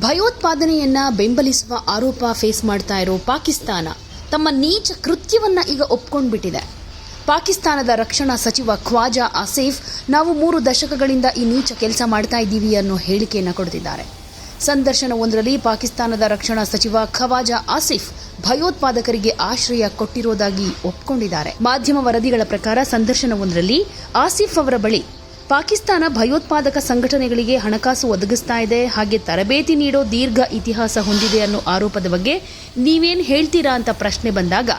ಭಯೋತ್ಪಾದನೆಯನ್ನ ಬೆಂಬಲಿಸುವ ಆರೋಪ ಫೇಸ್ ಮಾಡ್ತಾ ಇರೋ ಪಾಕಿಸ್ತಾನ ತಮ್ಮ ನೀಚ ಕೃತ್ಯವನ್ನ ಈಗ ಒಪ್ಕೊಂಡ್ಬಿಟ್ಟಿದೆ. ಪಾಕಿಸ್ತಾನದ ರಕ್ಷಣಾ ಸಚಿವ ಖ್ವಾಜಾ ಆಸೀಫ್, ನಾವು ಮೂರು ದಶಕಗಳಿಂದ ಈ ನೀಚ ಕೆಲಸ ಮಾಡ್ತಾ ಇದ್ದೀವಿ ಅನ್ನೋ ಹೇಳಿಕೆಯನ್ನು ಕೊಡ್ತಿದ್ದಾರೆ. ಸಂದರ್ಶನವೊಂದರಲ್ಲಿ ಪಾಕಿಸ್ತಾನದ ರಕ್ಷಣಾ ಸಚಿವ ಖವಾಜಾ ಆಸಿಫ್ ಭಯೋತ್ಪಾದಕರಿಗೆ ಆಶ್ರಯ ಕೊಟ್ಟಿರೋದಾಗಿ ಒಪ್ಕೊಂಡಿದ್ದಾರೆ. ಮಾಧ್ಯಮ ವರದಿಗಳ ಪ್ರಕಾರ ಸಂದರ್ಶನವೊಂದರಲ್ಲಿ ಆಸಿಫ್ ಅವರ ಬಳಿ ಪಾಕಿಸ್ತಾನ ಭಯೋತ್ಪಾದಕ ಸಂಘಟನೆಗಳಿಗೆ ಹಣಕಾಸು ಒದಗಿಸ್ತಾ ಇದೆ, ಹಾಗೆ ತರಬೇತಿ ನೀಡೋ ದೀರ್ಘ ಇತಿಹಾಸ ಹೊಂದಿದೆ ಅನ್ನೋ ಆರೋಪದ ಬಗ್ಗೆ ನೀವೇನು ಹೇಳ್ತೀರಾ ಅಂತ ಪ್ರಶ್ನೆ ಬಂದಾಗ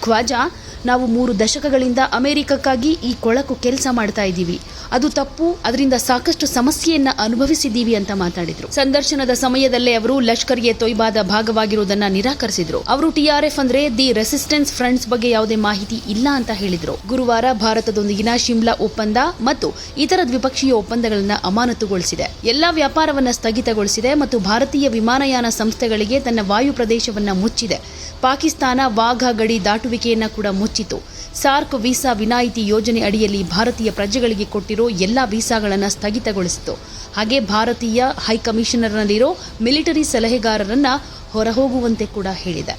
ಖ್ವಾಜಾ, ನಾವು ಮೂರು ದಶಕಗಳಿಂದ ಅಮೆರಿಕಕ್ಕಾಗಿ ಈ ಕೊಳಕು ಕೆಲಸ ಮಾಡ್ತಾ ಇದ್ದೀವಿ. ಅದು ತಪ್ಪು, ಅದರಿಂದ ಸಾಕಷ್ಟು ಸಮಸ್ಯೆಯನ್ನ ಅನುಭವಿಸಿದ್ದೀವಿ ಅಂತ ಮಾತಾಡಿದ್ರು. ಸಂದರ್ಶನದ ಸಮಯದಲ್ಲೇ ಅವರು ಲಷ್ಕರ್ ತೊಯ್ಬಾದ ಭಾಗವಾಗಿರುವುದನ್ನ ನಿರಾಕರಿಸಿದ್ರು. ಅವರು ಟಿಆರ್ಎಫ್ ಅಂದ್ರೆ ದಿ ರೆಸಿಸ್ಟೆನ್ಸ್ ಫ್ರಂಟ್ಸ್ ಬಗ್ಗೆ ಯಾವುದೇ ಮಾಹಿತಿ ಇಲ್ಲ ಅಂತ ಹೇಳಿದ್ರು. ಗುರುವಾರ ಭಾರತದೊಂದಿಗಿನ ಶಿಮ್ಲಾ ಒಪ್ಪಂದ ಮತ್ತು ಇತರ ದ್ವಿಪಕ್ಷೀಯ ಒಪ್ಪಂದಗಳನ್ನ ಅಮಾನತುಗೊಳಿಸಿದೆ. ಎಲ್ಲಾ ವ್ಯಾಪಾರವನ್ನ ಸ್ಥಗಿತಗೊಳಿಸಿದೆ ಮತ್ತು ಭಾರತೀಯ ವಿಮಾನಯಾನ ಸಂಸ್ಥೆಗಳಿಗೆ ತನ್ನ ವಾಯು ಪ್ರದೇಶವನ್ನ ಮುಚ್ಚಿದೆ. ಪಾಕಿಸ್ತಾನ ವಾಘಾ ಗಡಿ ದಾಟುವಿಕೆಯನ್ನು ಕೂಡ ಮುಚ್ಚಿತು. ಸಾರ್ಕ್ ವೀಸಾ ವಿನಾಯಿತಿ ಯೋಜನೆ ಅಡಿಯಲ್ಲಿ ಭಾರತೀಯ ಪ್ರಜೆಗಳಿಗೆ ಕೊಟ್ಟಿರೋ ಎಲ್ಲ ವೀಸಾಗಳನ್ನು ಸ್ಥಗಿತಗೊಳಿಸಿತು. ಹಾಗೆ ಭಾರತೀಯ ಹೈಕಮಿಷನರ್ನಲ್ಲಿರೋ ಮಿಲಿಟರಿ ಸಲಹೆಗಾರರನ್ನ ಹೊರಹೋಗುವಂತೆ ಕೂಡ ಹೇಳಿದೆ.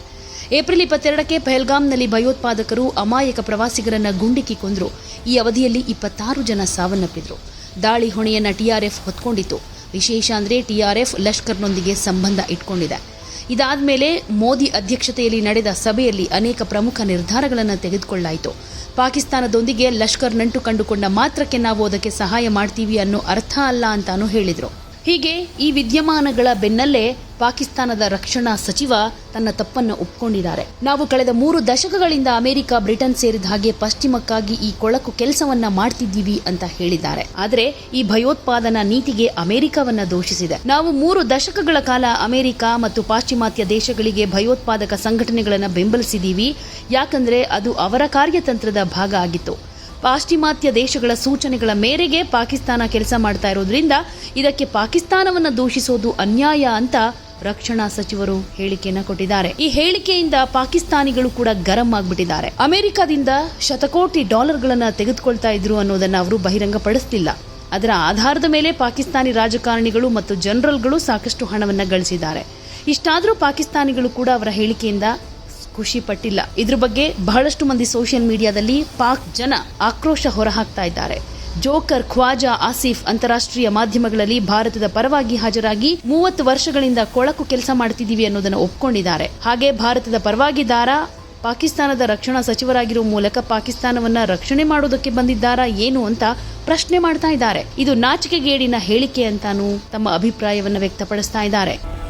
ಏಪ್ರಿಲ್ ಇಪ್ಪತ್ತೆರಡಕ್ಕೆ ಪಹಲ್ಗಾಮ್ನಲ್ಲಿ ಭಯೋತ್ಪಾದಕರು ಅಮಾಯಕ ಪ್ರವಾಸಿಗರನ್ನ ಗುಂಡಿಕ್ಕಿ ಕೊಂದರು. ಈ ಅವಧಿಯಲ್ಲಿ ಇಪ್ಪತ್ತಾರು ಜನ ಸಾವನ್ನಪ್ಪಿದ್ರು. ದಾಳಿ ಹೊಣೆಯನ್ನ ಟಿಆರ್ಎಫ್ ಹೊತ್ಕೊಂಡಿತ್ತು ವಿಶೇಷ ಅಂದರೆ ಟಿಆರ್ಎಫ್ ಲಷ್ಕರ್ನೊಂದಿಗೆ ಸಂಬಂಧ ಇಟ್ಕೊಂಡಿದೆ. ಇದಾದ್ಮೇಲೆ ಮೋದಿ ಅಧ್ಯಕ್ಷತೆಯಲ್ಲಿ ನಡೆದ ಸಭೆಯಲ್ಲಿ ಅನೇಕ ಪ್ರಮುಖ ನಿರ್ಧಾರಗಳನ್ನು ತೆಗೆದುಕೊಳ್ಳಲಾಯಿತು ಪಾಕಿಸ್ತಾನದೊಂದಿಗೆ ಲಷ್ಕರ್ ನಂಟು ಕಂಡುಕೊಂಡ ಮಾತ್ರಕ್ಕೆ ನಾವು ಅದಕ್ಕೆ ಸಹಾಯ ಮಾಡ್ತೀವಿ ಅನ್ನೋ ಅರ್ಥ ಅಲ್ಲ ಅಂತಾನು ಹೇಳಿದರು. ಹೀಗೆ ಈ ವಿದ್ಯಮಾನಗಳ ಬೆನ್ನಲ್ಲೇ ಪಾಕಿಸ್ತಾನದ ರಕ್ಷಣಾ ಸಚಿವ ತನ್ನ ತಪ್ಪನ್ನು ಒಪ್ಕೊಂಡಿದ್ದಾರೆ. ನಾವು ಕಳೆದ ಮೂರು ದಶಕಗಳಿಂದ ಅಮೆರಿಕ, ಬ್ರಿಟನ್ ಸೇರಿದ ಹಾಗೆ ಪಶ್ಚಿಮಕ್ಕಾಗಿ ಈ ಕೊಳಕು ಕೆಲಸವನ್ನ ಮಾಡ್ತಿದ್ದೀವಿ ಅಂತ ಹೇಳಿದ್ದಾರೆ. ಆದರೆ ಈ ಭಯೋತ್ಪಾದನಾ ನೀತಿಗೆ ಅಮೆರಿಕವನ್ನ ದೋಷಿಸಿದೆ. ನಾವು ಮೂರು ದಶಕಗಳ ಕಾಲ ಅಮೆರಿಕ ಮತ್ತು ಪಾಶ್ಚಿಮಾತ್ಯ ದೇಶಗಳಿಗೆ ಭಯೋತ್ಪಾದಕ ಸಂಘಟನೆಗಳನ್ನು ಬೆಂಬಲಿಸಿದ್ದೀವಿ. ಯಾಕಂದ್ರೆ ಅದು ಅವರ ಕಾರ್ಯತಂತ್ರದ ಭಾಗ ಆಗಿತ್ತು. ಪಾಶ್ಚಿಮಾತ್ಯ ದೇಶಗಳ ಸೂಚನೆಗಳ ಮೇರೆಗೆ ಪಾಕಿಸ್ತಾನ ಕೆಲಸ ಮಾಡ್ತಾ ಇರೋದ್ರಿಂದ ಇದಕ್ಕೆ ಪಾಕಿಸ್ತಾನವನ್ನು ದೂಷಿಸೋದು ಅನ್ಯಾಯ ಅಂತ ರಕ್ಷಣಾ ಸಚಿವರು ಹೇಳಿಕೆಯನ್ನ ಕೊಟ್ಟಿದ್ದಾರೆ. ಈ ಹೇಳಿಕೆಯಿಂದ ಪಾಕಿಸ್ತಾನಿಗಳು ಕೂಡ ಗರಂ ಆಗ್ಬಿಟ್ಟಿದ್ದಾರೆ. ಅಮೆರಿಕದಿಂದ ಶತಕೋಟಿ ಡಾಲರ್ಗಳನ್ನ ತೆಗೆದುಕೊಳ್ತಾ ಇದ್ರು ಅನ್ನೋದನ್ನ ಅವರು ಬಹಿರಂಗಪಡಿಸಲಿಲ್ಲ ಅದರ ಆಧಾರದ ಮೇಲೆ ಪಾಕಿಸ್ತಾನಿ ರಾಜಕಾರಣಿಗಳು ಮತ್ತು ಜನರಲ್ಗಳು ಸಾಕಷ್ಟು ಹಣವನ್ನ ಗಳಿಸಿದ್ದಾರೆ. ಇಷ್ಟಾದರೂ ಪಾಕಿಸ್ತಾನಿಗಳು ಕೂಡ ಅವರ ಹೇಳಿಕೆಯಿಂದ ಖುಷಿ ಪಟ್ಟಿಲ್ಲ. ಇದ್ರ ಬಗ್ಗೆ ಬಹಳಷ್ಟು ಮಂದಿ ಸೋಷಿಯಲ್ ಮೀಡಿಯಾದಲ್ಲಿ ಪಾಕ್ ಜನ ಆಕ್ರೋಶ ಹೊರಹಾಕ್ತಾ ಇದ್ದಾರೆ. ಜೋಕರ್ ಖ್ವಾಜಾ ಆಸಿಫ್ ಅಂತಾರಾಷ್ಟ್ರೀಯ ಮಾಧ್ಯಮಗಳಲ್ಲಿ ಭಾರತದ ಪರವಾಗಿ ಹಾಜರಾಗಿ ಮೂವತ್ತು ವರ್ಷಗಳಿಂದ ಕೊಳಕು ಕೆಲಸ ಮಾಡ್ತಿದ್ದೀವಿ ಅನ್ನೋದನ್ನು ಒಪ್ಕೊಂಡಿದ್ದಾರೆ. ಹಾಗೆ ಭಾರತದ ಪರವಾಗಿ ದಾರಾ ಪಾಕಿಸ್ತಾನದ ರಕ್ಷಣಾ ಸಚಿವರಾಗಿರುವ ಮೂಲಕ ಪಾಕಿಸ್ತಾನವನ್ನ ರಕ್ಷಣೆ ಮಾಡೋದಕ್ಕೆ ಬಂದಿದ್ದಾರಾ ಏನು ಅಂತ ಪ್ರಶ್ನೆ ಮಾಡ್ತಾ ಇದ್ದಾರೆ. ಇದು ನಾಚಿಕೆಗೇಡಿನ ಹೇಳಿಕೆ ಅಂತಾನು ತಮ್ಮ ಅಭಿಪ್ರಾಯವನ್ನು ವ್ಯಕ್ತಪಡಿಸ್ತಾ ಇದ್ದಾರೆ.